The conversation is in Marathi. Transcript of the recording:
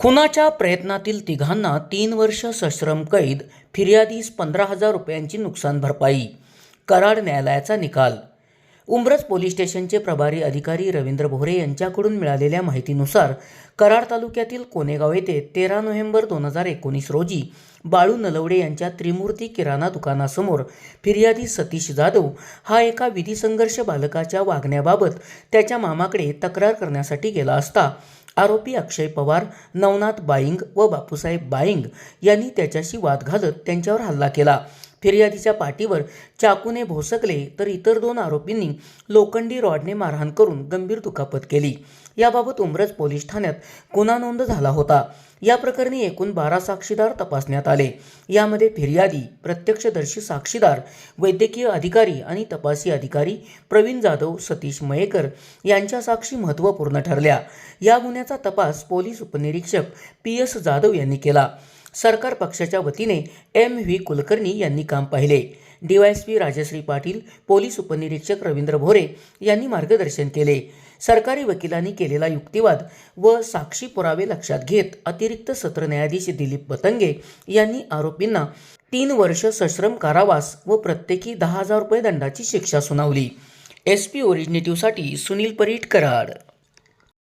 खुनाच्या प्रयत्नातील तिघांना तीन वर्ष सश्रम कैद फिर्यादीस पंधरा हजार रुपयांची नुकसान भरपाई कराड न्यायालयाचा निकाल. उंब्रज पोलीस स्टेशनचे प्रभारी अधिकारी रवींद्र भोरे यांच्याकडून मिळालेल्या माहितीनुसार कराड तालुक्यातील कोनेगाव येथे तेरा नोव्हेंबर दोन हजार एकोणीस रोजी बाळू नलवडे यांच्या त्रिमूर्ती किराणा दुकानासमोर फिर्यादी सतीश जाधव हा एका विधिसंघर्ष बालकाच्या वागण्याबाबत त्याच्या मामाकडे तक्रार करण्यासाठी गेला असता आरोपी अक्षय पवार नवनाथ बाईंग व बापूसाहेब बाईंग यांनी त्याच्याशी वाद घालत त्यांच्यावर हल्ला केला. फिर्यादीच्या पाठीवर चाकूने भोसकले तर इतर दोन आरोपींनी लोखंडी रॉडने मारहाण करून गंभीर दुखापत केली. याबाबत उमरज पोलीस ठाण्यात गुन्हा नोंद झाला होता. या प्रकरणी एकूण बारा साक्षीदार तपासण्यात आले. यामध्ये फिर्यादी प्रत्यक्षदर्शी साक्षीदार वैद्यकीय अधिकारी आणि तपासी अधिकारी प्रवीण जाधव सतीश मयेकर यांच्या साक्षी महत्त्वपूर्ण ठरल्या. या गुन्ह्याचा तपास पोलीस उपनिरीक्षक पी एस जाधव यांनी केला. सरकार पक्षाच्या वतीने एम व्ही कुलकर्णी यांनी काम पाहिले. डीवायएसपी राजश्री पाटील पोलीस उपनिरीक्षक रवींद्र भोरे यांनी मार्गदर्शन केले. सरकारी वकिलांनी केलेला युक्तिवाद व साक्षी पुरावे लक्षात घेत अतिरिक्त सत्र न्यायाधीश दिलीप पतंगे यांनी आरोपींना तीन वर्ष सश्रम कारावास व प्रत्येकी दहा हजार रुपये दंडाची शिक्षा सुनावली. एस पी ओरिजिनेटिव्हसाठी सुनील परीट कराड